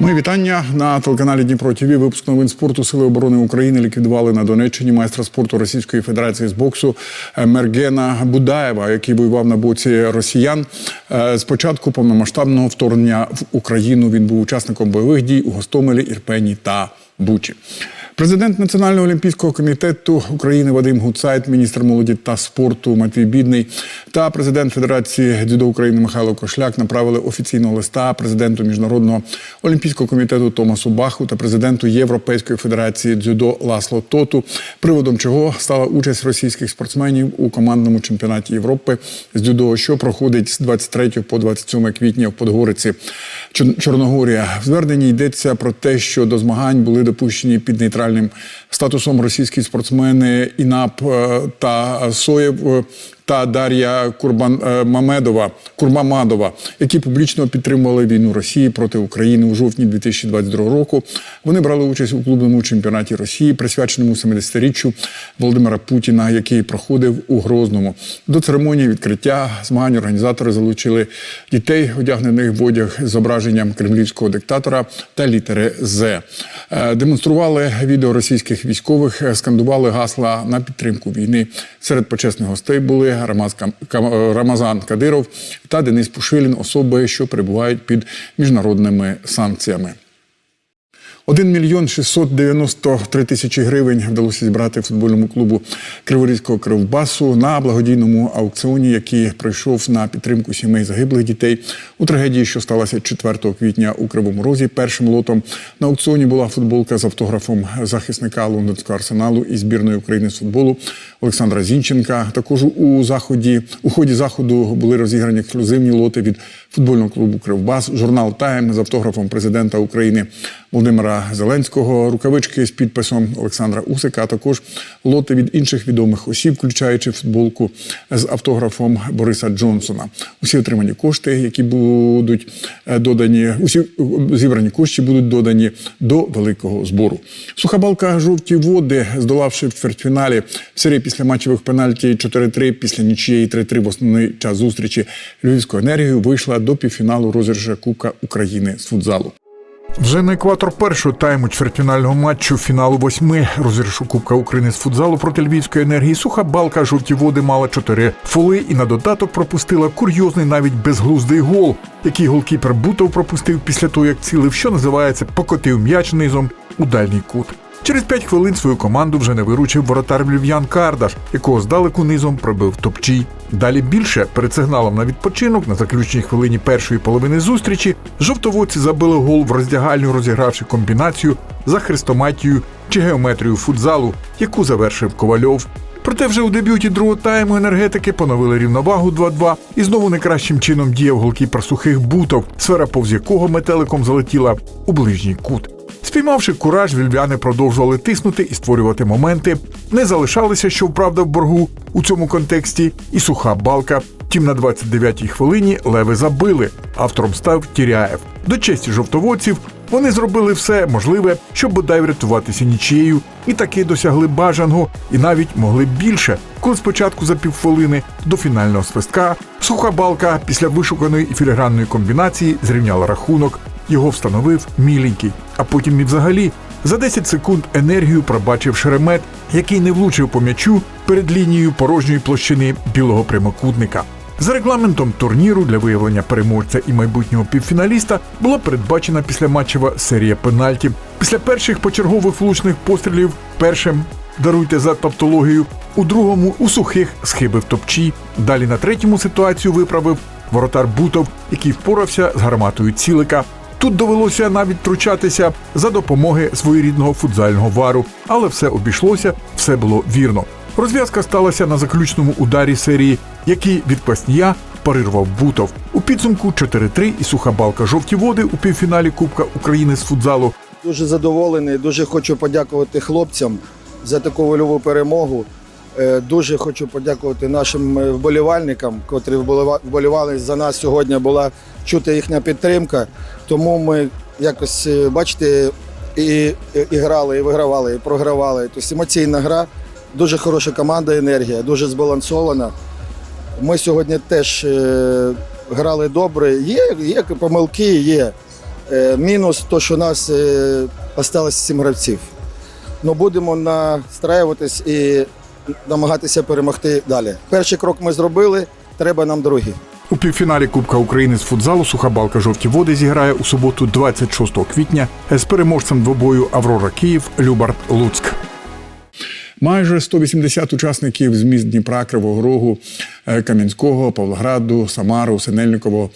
Мої вітання на телеканалі Дніпро Тіві. Випуск новин спорту Сили оборони України ліквідували на Донеччині майстра спорту Російської Федерації з боксу е, Мергена Будаєва, який воював на боці росіян. Е, З початку повномасштабного вторгнення в Україну він був учасником бойових дій у Гостомелі, Ірпені та Бучі. Президент Національного олімпійського комітету України Вадим Гуцайт, міністр молоді та спорту Матвій Бідний та президент Федерації дзюдо України Михайло Кошляк направили офіційного листа президенту міжнародного олімпійського комітету Томасу Баху та президенту Європейської федерації дзюдо Ласло Тоту, приводом чого стала участь російських спортсменів у командному чемпіонаті Європи з дзюдо, що проходить з 23 по 27 квітня в Подгориці, Чорногорія. В зверненні йдеться про те, що до змагань були допущені під нейтральним статусом російські спортсмени Інап е, та Соєв е, та Дар'я Курбан е, Курмамадова, які публічно підтримували війну Росії проти України у жовтні 2022 року. Вони брали участь у клубному чемпіонаті Росії, присвяченому 70-річчю Володимира Путіна, який проходив у Грозному. До церемонії відкриття змагань організатори залучили дітей, одягнених в одяг з зображенням кремлівського диктатора та літери З. Е, Демонстрували відео російських військових, е, скандували гасла на підтримку війни. Серед почесних гостей були Кам- Рамазан Кадиров та Денис Пушилін, особи, що перебувають під міжнародними санкціями. 1 мільйон 693 тисячі гривень вдалося зібрати футбольному клубу Криворізького Кривбасу на благодійному аукціоні, який пройшов на підтримку сімей загиблих дітей у трагедії, що сталася 4 квітня у Кривому Розі. Першим лотом на аукціоні була футболка з автографом захисника лондонського арсеналу і збірної України з футболу Олександра Зінченка. Також у заході у ході заходу були розіграні ексклюзивні лоти від футбольного клубу Кривбас, журнал Тайм з автографом президента України Володимира Зеленського, рукавички з підписом Олександра Усика, а також лоти від інших відомих осіб, включаючи футболку з автографом Бориса Джонсона. Усі отримані кошти, які будуть е, додані, усі зібрані кошти будуть додані до великого збору. Суха балка жовті води, здолавши в чвертьфіналі в серії після матчевих пенальті 4-3 після нічиєї 3-3 в основний час зустрічі Львівською енергією вийшла до півфіналу розіграшу Кубка України з футзалу. Вже на екватор першого тайму чвертьфінального матчу фіналу восьми розіграшу Кубка України з футзалу проти Львівської енергії суха балка жовті води мала чотири фоли і на додаток пропустила курйозний навіть безглуздий гол, який голкіпер Бутов пропустив після того, як цілив, що називається, покотив м'яч низом у дальній кут. Через п'ять хвилин свою команду вже не виручив воротар львів'ян Кардаш, якого здалеку низом пробив топчій. Далі більше перед сигналом на відпочинок на заключній хвилині першої половини зустрічі жовтоводці забили гол в роздягальню, розігравши комбінацію за хрестоматію чи геометрію футзалу, яку завершив Ковальов. Проте вже у дебюті другого тайму енергетики поновили рівновагу 2-2 і знову найкращим чином діяв голкіпер сухих бутов, сфера повз якого метеликом залетіла у ближній кут. Спіймавши кураж, вільвяни продовжували тиснути і створювати моменти. Не залишалися, що вправда в боргу у цьому контексті, і суха балка. Втім, на 29-й хвилині леви забили. Автором став Тіряєв. До честі жовтоводців вони зробили все можливе, щоб бодай врятуватися нічією, і таки досягли бажаного, і навіть могли більше, коли спочатку за півхвилини до фінального свистка суха балка після вишуканої і філігранної комбінації зрівняла рахунок. Його встановив міленький, а потім і взагалі за 10 секунд енергію пробачив шеремет, який не влучив по м'ячу перед лінією порожньої площини білого прямокутника. За регламентом турніру для виявлення переможця і майбутнього півфіналіста була передбачена післяматчева серія пенальтів. Після перших почергових влучних пострілів першим даруйте за тавтологію, у другому у сухих схибив топчі. Далі на третьому ситуацію виправив воротар Бутов, який впорався з гарматою цілика. Тут довелося навіть втручатися за допомоги своєрідного футзального вару, але все обійшлося, все було вірно. Розв'язка сталася на заключному ударі серії, який від Паснія парирував Бутов. У підсумку 4-3 і суха балка жовті води у півфіналі Кубка України з футзалу Дуже задоволений, дуже хочу подякувати хлопцям за таку вольову перемогу. Е, Дуже хочу подякувати нашим е, вболівальникам, котрі вболіва- вболівали за нас сьогодні. Була чути їхня підтримка. Тому ми якось, е, бачите, і, і, грали, і вигравали, і програвали. Тобто емоційна гра, дуже хороша команда, енергія, дуже збалансована. Ми сьогодні теж грали добре. Є, є помилки, є. Мінус то, що у нас осталось сім гравців. Ну будемо настраюватись і намагатися перемогти далі. Перший крок ми зробили, треба нам другий. У півфіналі Кубка України з футзалу суха балка жовті води зіграє у суботу, 26 квітня, з переможцем двобою Аврора Київ Любард Луцьк. Майже 180 учасників з міст Дніпра, Кривого Рогу, е, Кам'янського, Павлограду, Самару, Синельниково,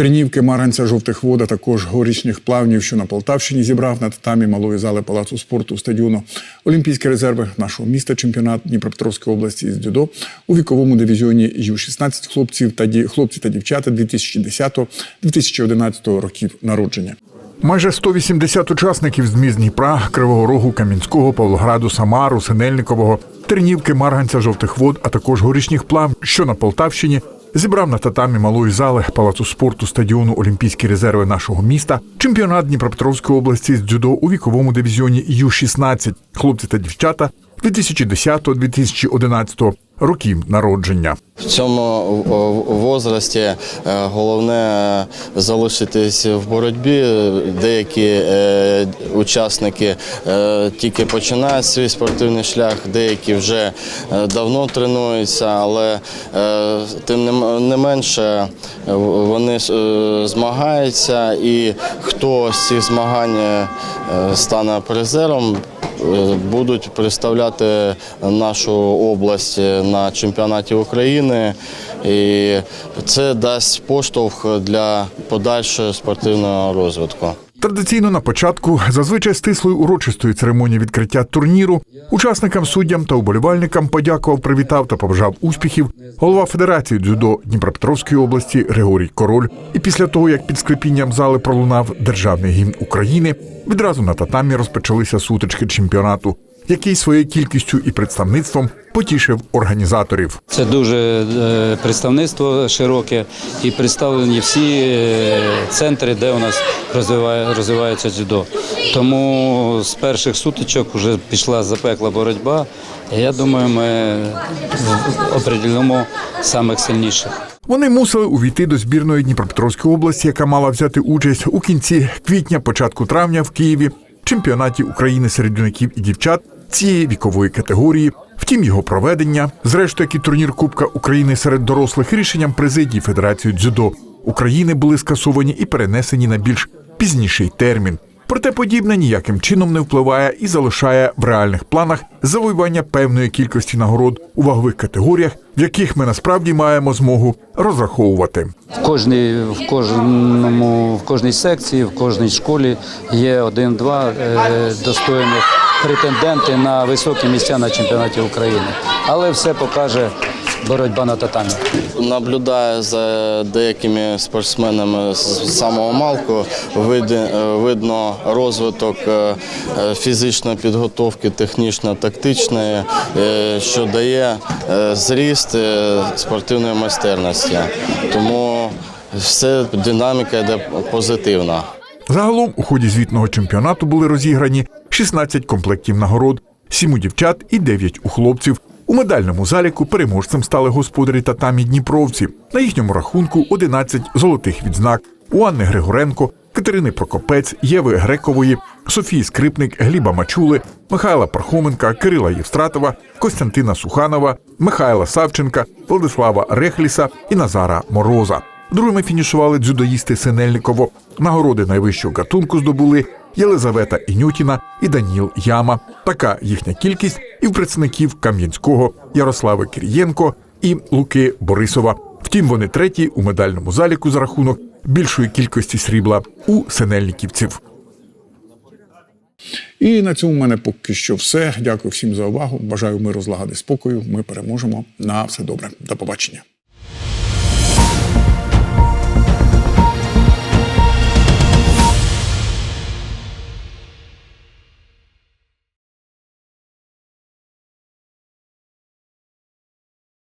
Тернівки, Марганця, Жовтих Вод, а також горічних плавнів, що на Полтавщині зібрав на татамі малої зали Палацу спорту стадіону Олімпійські резерви нашого міста, чемпіонат Дніпропетровської області з дзюдо у віковому дивізіоні Ю-16 хлопців та ді- хлопці та дівчата 2010-2011 років народження. Майже 180 учасників з міст Дніпра, Кривого Рогу, Кам'янського, Павлограду, Самару, Синельникового, Тернівки, Марганця, Жовтих Вод, а також горішніх плав, що на Полтавщині, зібрав на татамі малої зали Палацу спорту стадіону Олімпійські резерви нашого міста, чемпіонат Дніпропетровської області з дзюдо у віковому дивізіоні Ю-16, хлопці та дівчата 2010-2011 років народження. В цьому возрасті е, головне залишитись в боротьбі. Деякі е, учасники е, тільки починають свій спортивний шлях, деякі вже е, давно тренуються, але е, тим не, менше е, вони е, змагаються, і хто з цих змагань е, стане призером, е, будуть представляти нашу область на чемпіонаті України. І це дасть поштовх для подальшого спортивного розвитку. Традиційно на початку, зазвичай стислої урочистої церемонії відкриття турніру, учасникам, суддям та уболівальникам подякував, привітав та побажав успіхів голова Федерації дзюдо Дніпропетровської області Григорій Король. І після того, як під склепінням зали пролунав державний гімн України, відразу на татамі розпочалися сутички чемпіонату, який своєю кількістю і представництвом потішив організаторів. Це дуже е, представництво широке і представлені всі е, центри, де у нас розвиває, розвивається дзюдо. Тому з перших сутичок вже пішла запекла боротьба. Я думаю, ми определимо самих сильніших. Вони мусили увійти до збірної Дніпропетровської області, яка мала взяти участь у кінці квітня, початку травня в Києві чемпіонаті України серед юнаків і дівчат цієї вікової категорії. Втім, його проведення, зрештою, як і турнір Кубка України серед дорослих рішенням президії Федерації дзюдо України були скасовані і перенесені на більш пізніший термін. Проте подібне ніяким чином не впливає і залишає в реальних планах завоювання певної кількості нагород у вагових категоріях, в яких ми насправді маємо змогу розраховувати. В кожній, в кожному, в кожній секції, в кожній школі є один-два е, достойних претенденти на високі місця на чемпіонаті України. Але все покаже боротьба на татамі. Наблюдаю за деякими спортсменами з самого малку. Види- Видно розвиток е, е, фізичної підготовки, технічно-тактичної, е, що дає е, зріст е, спортивної майстерності. Тому все динаміка йде позитивна. Загалом у ході звітного чемпіонату були розіграні 16 комплектів нагород, 7 у дівчат і 9 у хлопців. У медальному заліку переможцем стали господарі татамі Дніпровці. На їхньому рахунку 11 золотих відзнак. У Анни Григоренко, Катерини Прокопець, Єви Грекової, Софії Скрипник, Гліба Мачули, Михайла Пархоменка, Кирила Євстратова, Костянтина Суханова, Михайла Савченка, Владислава Рехліса і Назара Мороза. Другими фінішували дзюдоїсти Синельниково. Нагороди найвищого гатунку здобули Єлизавета Інютіна і Даніл Яма. Така їхня кількість і в представників Кам'янського, Ярослави Кирієнко і Луки Борисова. Втім, вони треті у медальному заліку за рахунок більшої кількості срібла у синельниківців. І на цьому в мене поки що все. Дякую всім за увагу. Бажаю миру, злагоди, спокою. Ми переможемо. На все добре. До побачення.